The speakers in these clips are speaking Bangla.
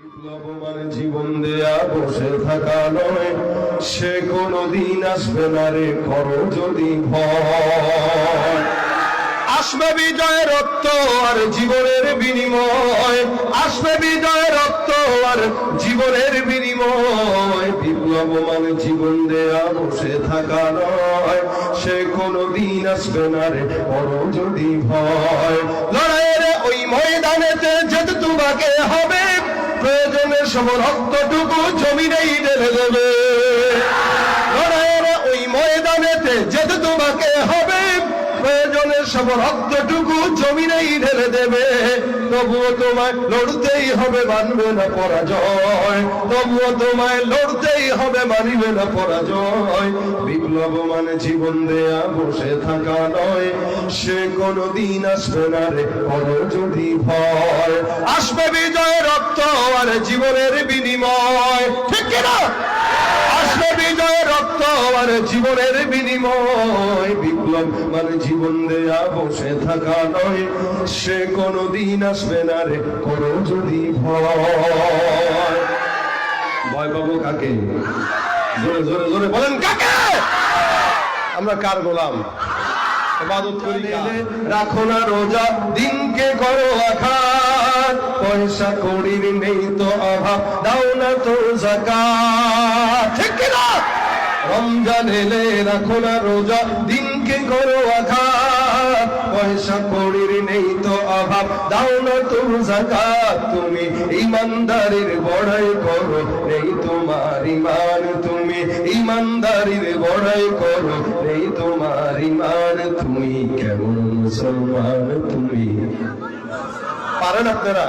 বিপ্লবমান জীবন দেয়া বসে থাকা নয়। সে কোনদিন আসবে না রে, করো যদি আসবে বিজয়ের রক্ত আর জীবনের বিনিময়। আসবে বিজয়ের রক্ত আর জীবনের বিনিময়। বিপ্লব মানে জীবন দেয়া বসে থাকা নয়। সে কোনদিন আসবে না রে, করো যদি ভয়। লড়াইয়ের ওই ময়দানেতে যেতে তোমাকে হবে প্রয়োজনে সব রক্তটুকু জমিনেই ঢেলে দেবে। ওই ময়দানেতে যেতে তোমাকে হবে প্রয়োজনে সব রক্তটুকু জমিনেই ঢেলে দেবে। তবুও তোমায় লড়তেই হবে, মানবে না পরাজয়। তবুও তোমায় লড়তেই হবে, মানিবে না পরাজয়। বিপ্লব মানে জীবন দেয়া, বসে থাকা নয়। সে কোনদিন আসবে না রে করো যদি ভয়। আসবে বিজয় রক্ত আর জীবনের বিনিময়। ঠিক কিনা? বিজয় রক্ত আর জীবনের বিনিময়। বিপ্লব মানে জীবন দেয়া বসে থাকা নয়। সে কোনদিন আসবে না রে, করো যদি ভয়। ভয় পাবো কাকে? জোরে জোরে জোরে বলেন কাকে? আমরা কার গোলাম? ইবাদত করি রাখো না রোজা, দিনকে করো আখাত পয়সা কড়ির নেই তো অভাব, দাও না তো জাকাত। রমজান এলে রাখো না রোজা, দিনকে করো আঘাত। পয়সা কড়ির নেই তো অভাব, দাও না তো জাকাত। তুমি ইমানদারির বড়াই করো, নেই তোমার ইমান। তুমি ইমানদারির বড়াই করো, নেই তোমার ইমান। তুমি কেমন মুসলমান, তুমি পারেন আপনারা?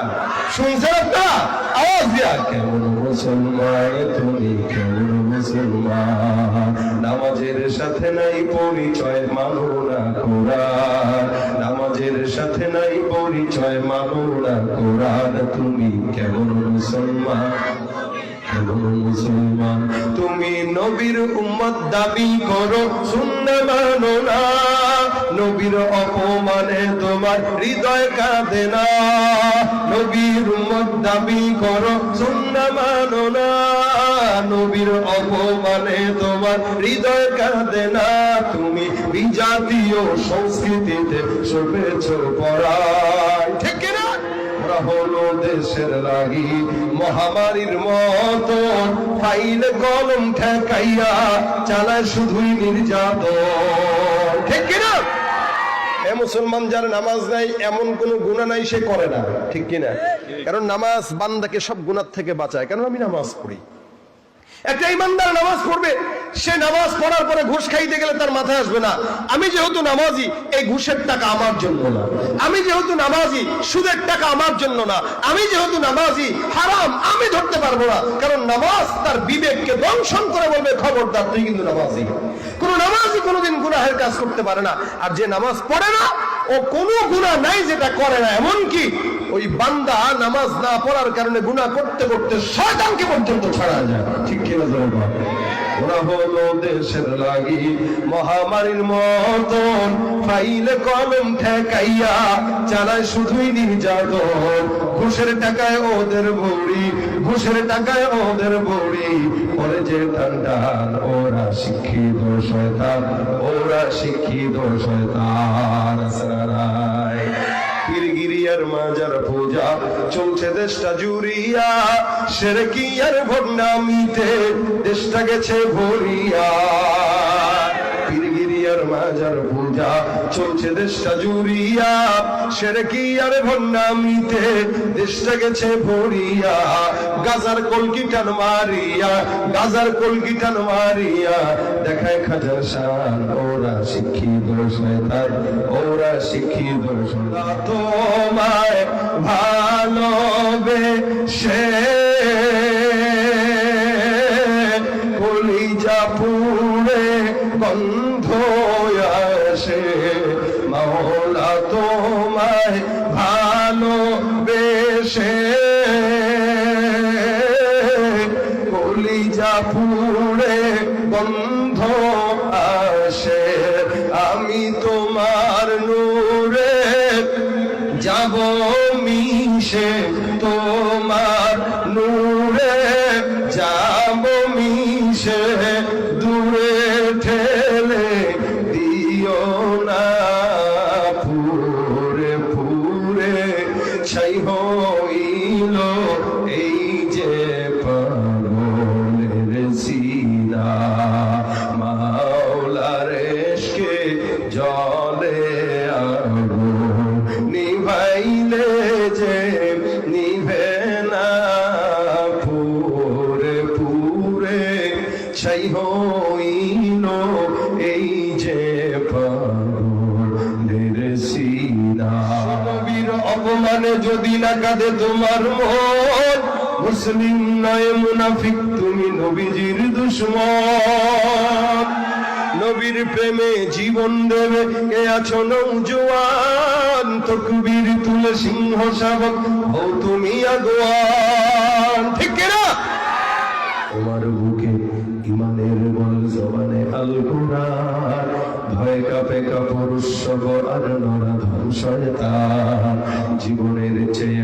শুনছেন আপনারা? আওয়াজ দিয়া। কেমন মুসলমান, তুমি কেমন মুসলমান? নামাজের সাথে নাই পরিচয় মানো না কোরআন। নামাজের সাথে নাই পরিচয় মানো না কোরআন। তুমি কেমন মুসলমান? মুসলমান? তুমি নবীর উম্মত দাবি করো শুনতে মানো না। নবীর অপমানে তোমার হৃদয় কাঁদে না। নবীর দাবি করো শুনতে মানো না। নবীর অপমানে তোমার হৃদয় কাঁদে না। তুমি বিজাতীয় সংস্কৃতিতে শোভেছ পড়ায় ঠিক ওরা হলো দেশের লাগি মহামারীর মতন ফাইল কলম ঠেকাইয়া চালায় শুধুই নির্যাতন। ঠিক এ মুসলমান যার নামাজ নাই এমন কোনো গুণা নাই সে করে না। ঠিক কিনা? কারণ নামাজ বান্দাকে সব গুণার থেকে বাঁচায়। কারণ আমি নামাজ পড়ি। একটা ইমানদার নামাজ পড়বে, সে নামাজ পড়ার পরে ঘুষ খাইতে গেলে তার মাথায় আসবে না। আমি যেহেতু নামাজি, এই ঘুষের টাকা আমার জন্য না। আমি যেহেতু নামাজি, সুদের টাকা আমার জন্য না। আমি যেহেতু নামাজি, হারাম, আমি ধরতে পারব না। কারণ নামাজ তার বিবেককে দংশন করে বলবে, খবরদার, তুই কিন্তু নামাজি। কোনো নামাজি কোনোদিন গুনাহের কাজ করতে পারে না। আর যে নামাজ পড়ে না ও কোনো গুণা নাই যেটা করে না। এমন কি ওই বান্দা নামাজ না পড়ার কারণে গুনাহ করতে করতে শয়তানকে পর্যন্ত ছাড়া যায়। ঠিক কিনা ওরা দেশের লাগি, মহামারীর মতন। ফাইলে, কলম ঠেকাইয়া চালায় শুধুই নির্যাতন। ঘুষের টাকায় ওদের বড়ি ঘুষের টাকায় ওদের বড়ি। পরে যে টান টান ওরা শিক্ষিত শয়তান, ওরা শিক্ষিত শয়তান। পীরগিরিয়ার মাজার পূজা, চলছে দেশটা জুড়িয়া সেরকি আর ভণ্ডামিতে দেশটা গেছে ভরিয়া। মাজার পূজা। চলছে দেশটা জুড়িয়া সেরকি আর ভণ্ডামিতে দেশটা গেছে ভরিয়া, গাজার কলকিটান মারিয়া, গাজার কলকিটান মারিয়া। দেখায় খাজার শান, ওরা শিক্ষিত শয়তান, ওরা শিক্ষিত শয়তান। তোমায় ভালোবে সে কলিজা পুড়ে বন্ধ আসে। মৌলা তোমায় ভালো বেশে কলিজা পুরে বন্ধ আসে। আমি তোমার নূরে যাব মিশে। তোমার নূরে যাব মিশে। সিনা মাওলার এসকে জলে নিভাইলে যে নিভে না, পুরে পুরে ছাই হইল এই যে পাগলের সিনা। অপমানে যদি না কাঁদে তোমার মন মুসলিম নয় মুনাফিক, তুমি নবীজির দুশ্মন। নবীর প্রেমে জীবন দেবে কে আছো তকবীর তুলে সিংহ শাবক, হও তুমি আগুয়ান। ঠিক না তোমার বুকে ইমানের বল জবানে আল কোরআন ভয় কাপে আর নরা জীবনের চেয়ে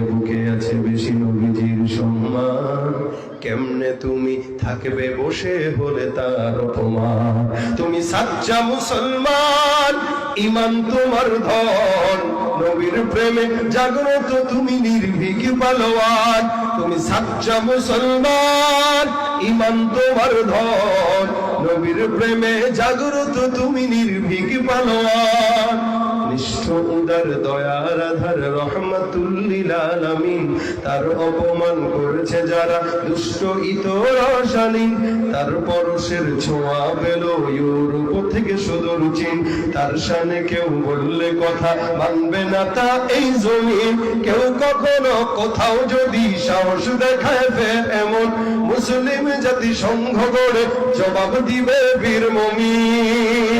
কেমনে তুমি থাকবে বসে হলে তার অপমান? তুমি সাচ্চা মুসলমান, ইমান তোমার ধন। নবীর প্রেমে জাগ্রত তুমি নির্ভীক পালোয়ান। তুমি সাচ্চা মুসলমান, ইমান তোমার ধন। নবীর প্রেমে জাগ্রত তুমি নির্ভীক পালোয়ান। নিষ্ঠ উদার দয়ার আধার রহমাতুল্লিল আলামিন। তার অপমান করেছে যারা দুষ্ট ইতর অশালীন। তার পরশের ছোঁয়া পেল ইউরোপ থেকে সুদূর চীন। তার সামনে কেউ বললে কথা মানবে না তা এই জমিন। কেউ কখনো কোথাও যদি সাহস দেখায় ফের এমন মুসলিম জাতি সংঘ গড়ে জবাব দিবে বীর মমিন।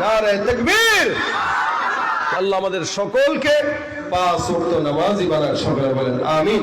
নারে তকবীর। আল্লাহ আমাদের সকলকে পাঁচ নামাজি বানান সকলে বলেন আমিন।